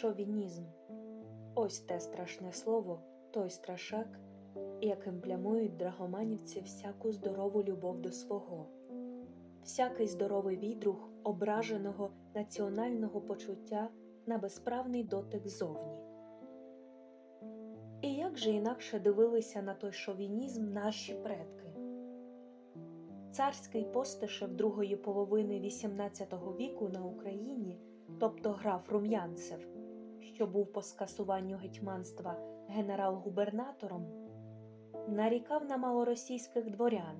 Шовінізм ось те страшне слово, той страшак, яким плямують драгоманівці всяку здорову любов до свого, всякий здоровий відрух ображеного національного почуття на безправний дотик зовні. І як же інакше дивилися на той шовінізм наші предки? Царський постишев другої половини XVIII віку на Україні, тобто граф Рум'янцев, що був по скасуванню гетьманства генерал-губернатором, нарікав на малоросійських дворян,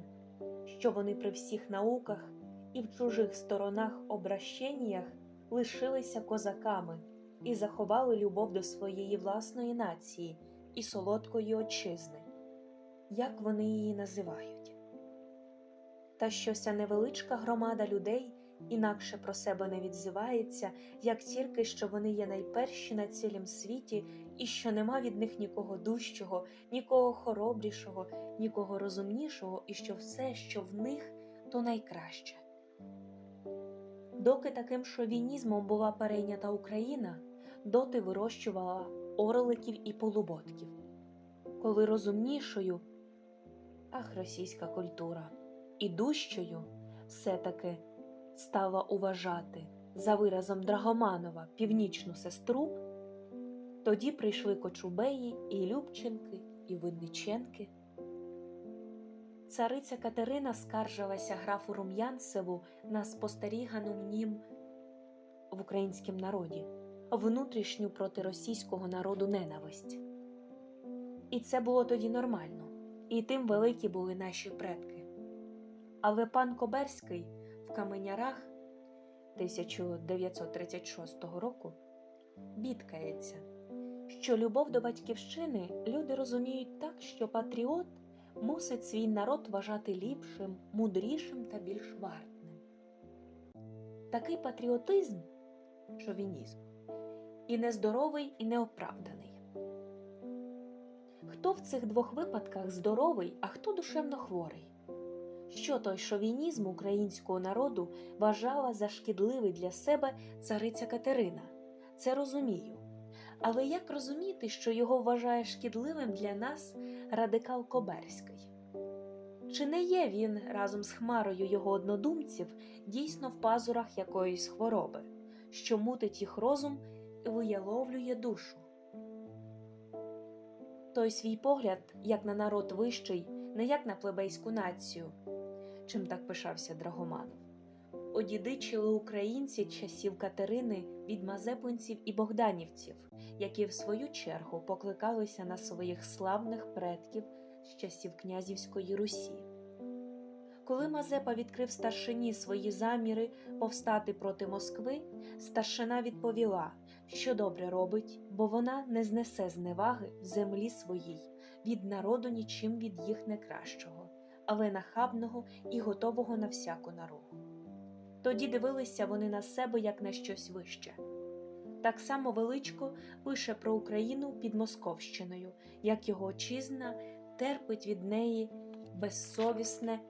що вони при всіх науках і в чужих сторонах обращеннях лишилися козаками і заховали любов до своєї власної нації і солодкої отчизни, як вони її називають. Та що ся невеличка громада людей інакше про себе не відзивається, як тільки що вони є найперші на цілім світі, і що нема від них нікого дужчого, нікого хоробрішого, нікого розумнішого, і що все, що в них, то найкраще. Доки таким шовінізмом була перейнята Україна, доти вирощувала орликів і полуботків. Коли розумнішою, ах, російська культура, і дужчою все-таки стала уважати за виразом Драгоманова північну сестру, тоді прийшли Кочубеї і Любченки, і Винниченки. Цариця Катерина скаржилася графу Рум'янцеву на спостерігану в нім в українському народі внутрішню проти російського народу ненависть. І це було тоді нормально, і тим великі були наші предки. Але пан Коберський Каменярах 1936 року бідкається, що любов до батьківщини люди розуміють так, що патріот мусить свій народ вважати ліпшим, мудрішим та більш вартним. Такий патріотизм шовінізм і нездоровий, і неоправданий. Хто в цих двох випадках здоровий, а хто душевно хворий? Що той шовінізм українського народу вважала за шкідливий для себе цариця Катерина? Це розумію. Але як розуміти, що його вважає шкідливим для нас радикал Коберський? Чи не є він разом з хмарою його однодумців дійсно в пазурах якоїсь хвороби, що мутить їх розум і вияловлює душу? Той свій погляд, як на народ вищий, не як на плебейську націю, чим так пишався Драгоманов. Одідичили українці часів Катерини від мазепинців і богданівців, які в свою чергу покликалися на своїх славних предків з часів князівської Русі. Коли Мазепа відкрив старшині свої заміри повстати проти Москви, старшина відповіла, що добре робить, бо вона не знесе зневаги в землі своїй, від народу нічим від їх не кращого, але нахабного і готового на всяку наругу. Тоді дивилися вони на себе як на щось вище. Так само величко пише про Україну під Московщиною, як його отчизна терпить від неї безсовісне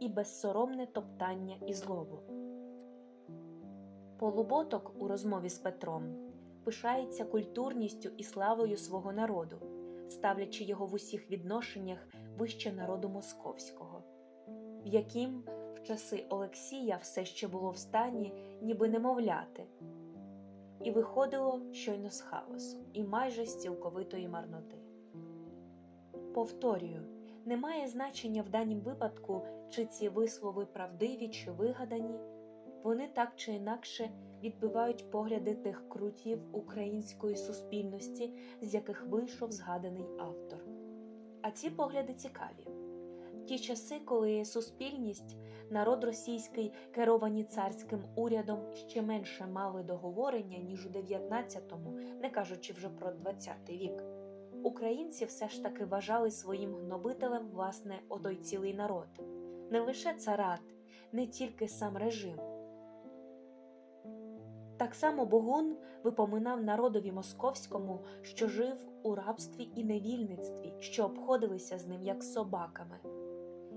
і безсоромне топтання і злобу. Полуботок у розмові з Петром пишається культурністю і славою свого народу, ставлячи його в усіх відношеннях вище народу московського, в яким в часи Олексія все ще було в стані, ніби немовляти, і виходило щойно з хаосу, і майже з цілковитої марноти. Повторюю, немає значення в данім випадку, чи ці вислови правдиві чи вигадані, вони так чи інакше відбивають погляди тих крутів української суспільності, з яких вийшов згаданий автор. А ці погляди цікаві. Ті часи, коли суспільність, народ російський, керовані царським урядом, ще менше мали договорення, ніж у 19-му, не кажучи вже про 20-й вік українці все ж таки вважали своїм гнобителем власне отой цілий народ, не лише царат, не тільки сам режим. Так само Богун випоминав народові московському, що жив у рабстві і невільництві, що обходилися з ним як собаками.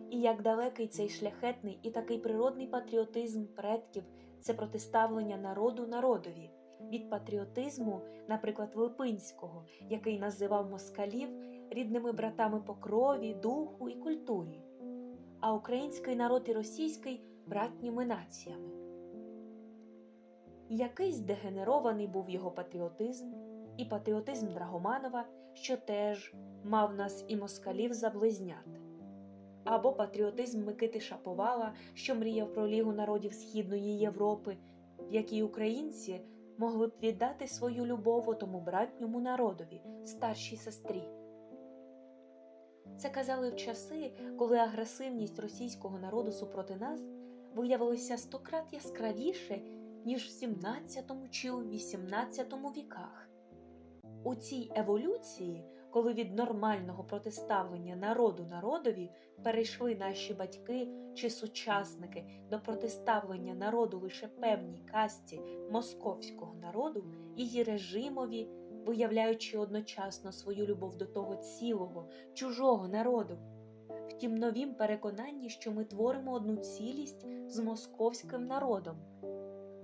І як далекий цей шляхетний і такий природний патріотизм предків це протиставлення народу народові, від патріотизму, наприклад, Липинського, який називав москалів рідними братами по крові, духу і культурі, а український народ і російський братніми націями. Якийсь дегенерований був його патріотизм, і патріотизм Драгоманова, що теж мав нас і москалів за близнят. Або патріотизм Микити Шаповала, що мріяв про Лігу народів Східної Європи, в якій українці могли б віддати свою любов тому братньому народові, старшій сестрі. Це казали в часи, коли агресивність російського народу супроти нас виявилася стократ яскравіше, ніж в 17 чи у 18 віках. У цій еволюції, коли від нормального протиставлення народу народові перейшли наші батьки чи сучасники до протиставлення народу лише певній касті московського народу, її режимові, виявляючи одночасно свою любов до того цілого, чужого народу, в тім новім переконанні, що ми творимо одну цілість з московським народом.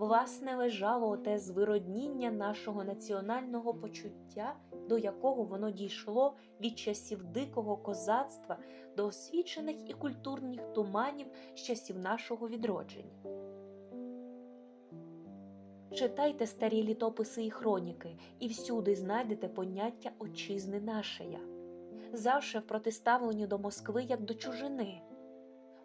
Власне, лежало оте звиродніння нашого національного почуття, до якого воно дійшло від часів дикого козацтва до освічених і культурних туманів з часів нашого відродження. Читайте старі літописи і хроніки, і всюди знайдете поняття отчизни нашея, завше в протиставленні до Москви як до чужини,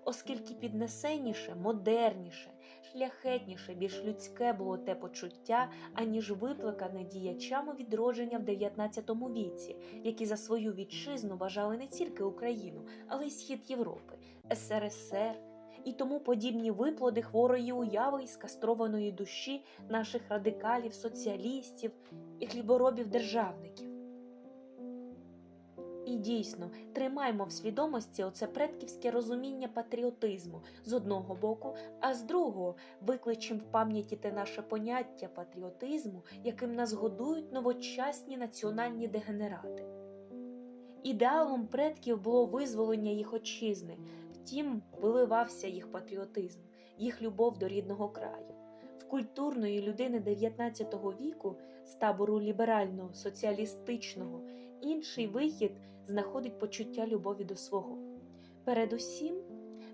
оскільки піднесеніше, модерніше, шляхетніше, більш людське було те почуття, аніж викликане діячами відродження в 19 віці, які за свою вітчизну вважали не тільки Україну, але й схід Європи, СРСР і тому подібні виплоди хворої уяви і скастрованої душі наших радикалів, соціалістів і хліборобів-державників. І дійсно, тримаймо в свідомості оце предківське розуміння патріотизму з одного боку, а з другого викличем в пам'яті те наше поняття патріотизму, яким нас годують новочасні національні дегенерати. Ідеалом предків було визволення їх отчизни, втім, виливався їх патріотизм, їх любов до рідного краю. В культурної людини 19 віку з табору ліберального, соціалістичного, інший вихід знаходить почуття любові до свого. Передусім,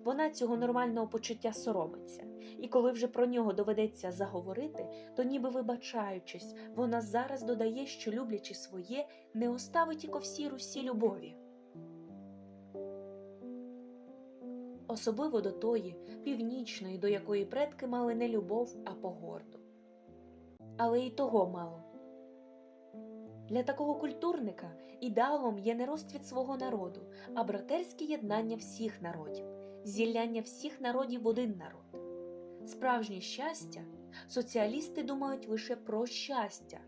вона цього нормального почуття соромиться, і коли вже про нього доведеться заговорити, то, ніби вибачаючись, вона зараз додає, що люблячи своє, не оставить і ко всій русі любові. Особливо до тої, північної, до якої предки мали не любов, а погорду. Але і того мало. Для такого культурника ідеалом є не розцвіт свого народу, а братерське єднання всіх народів, зіляння всіх народів в один народ. Справжнє щастя соціалісти думають лише про щастя,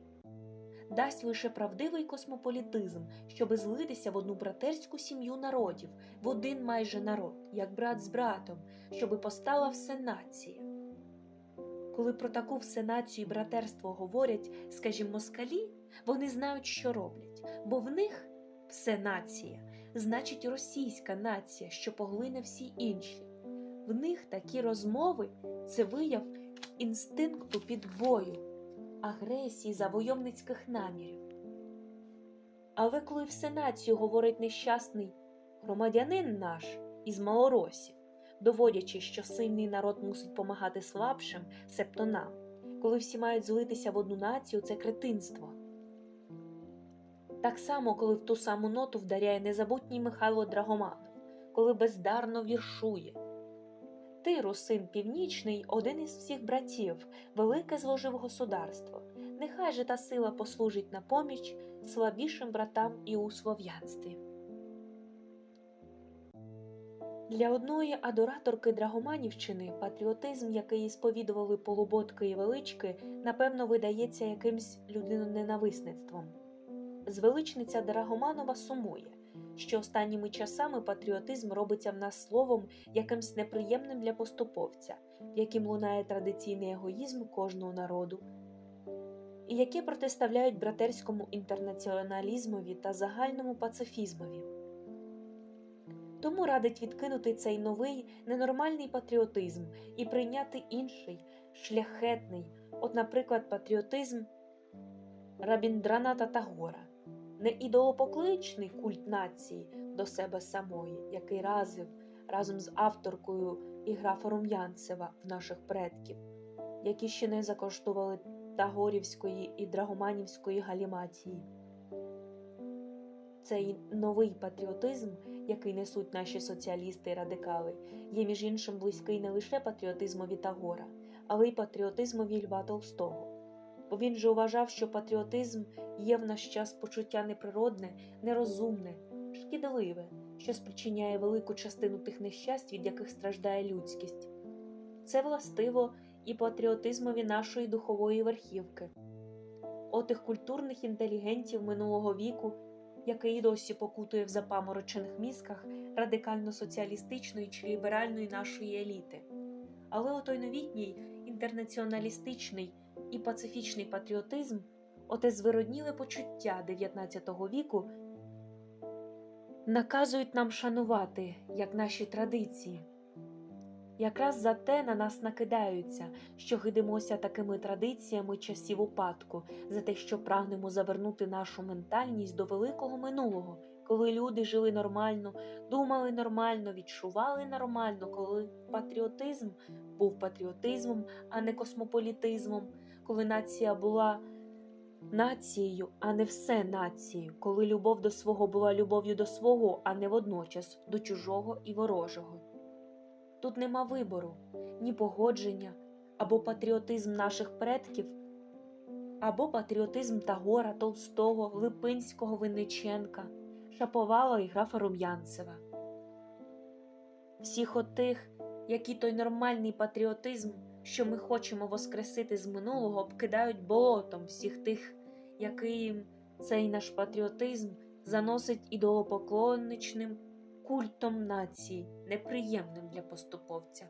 дасть лише правдивий космополітизм, щоби злитися в одну братерську сім'ю народів, в один майже народ, як брат з братом, щоби постала все нація. Коли про таку всенацію і братерство говорять, скажімо, москалі, вони знають, що роблять, бо в них все нація, значить російська нація, що поглине всі інші. В них такі розмови це вияв інстинкту підбою, агресії завойовницьких намірів. Але коли все націю говорить нещасний громадянин наш із малоросів, доводячи, що сильний народ мусить помагати слабшим, себто нам, коли всі мають злитися в одну націю, це кретинство. Так само, коли в ту саму ноту вдаряє незабутній Михайло Драгоманов, коли бездарно віршує. Ти, русин північний, один із всіх братів, велике зложив государство. Нехай же та сила послужить на поміч слабішим братам і у слов'янстві. Для одної адораторки Драгоманівщини патріотизм, який сповідували полуботки і велички, напевно, видається якимсь людиноненависництвом. Звеличниця Драгоманова сумує, що останніми часами патріотизм робиться в нас словом якимсь неприємним для поступовця, яким лунає традиційний егоїзм кожного народу, і яке протиставляють братерському інтернаціоналізмові та загальному пацифізмові. Тому радить відкинути цей новий ненормальний патріотизм і прийняти інший, шляхетний, От, наприклад, патріотизм Рабіндраната Тагора, не ідолопокличний культ нації до себе самої, який разив разом з авторкою і графа Рум'янцева в наших предків, які ще не закоштували Тагорівської і Драгоманівської галіматії. Цей новий патріотизм, який несуть наші соціалісти і радикали, є між іншим близький не лише патріотизмові Тагора, але й патріотизмові Льва Толстого. Бо він же вважав, що патріотизм є в наш час почуття неприродне, нерозумне, шкідливе, що спричиняє велику частину тих нещасть, від яких страждає людськість. Це властиво і патріотизмові нашої духової верхівки, отих культурних інтелігентів минулого віку, який досі покутує в запаморочених мізках радикально-соціалістичної чи ліберальної нашої еліти. Але отой новітній інтернаціоналістичний і пацифічний патріотизм, оте звиродніле почуття 19 віку, наказують нам шанувати як наші традиції. Якраз за те на нас накидаються, що гидимося такими традиціями часів упадку, за те, що прагнемо завернути нашу ментальність до великого минулого, коли люди жили нормально, думали нормально, відчували нормально, коли патріотизм був патріотизмом, а не космополітизмом, коли нація була нацією, а не все нацією, коли любов до свого була любов'ю до свого, а не водночас до чужого і ворожого. Тут нема вибору, ні погодження, або патріотизм наших предків, або патріотизм Тагора, Толстого, Липинського, Винниченка, Шаповала і графа Рум'янцева. Всіх отих, які той нормальний патріотизм, що ми хочемо воскресити з минулого, обкидають болотом всіх тих, яким цей наш патріотизм заносить ідолопоклонничним культом нації, неприємним для поступовця.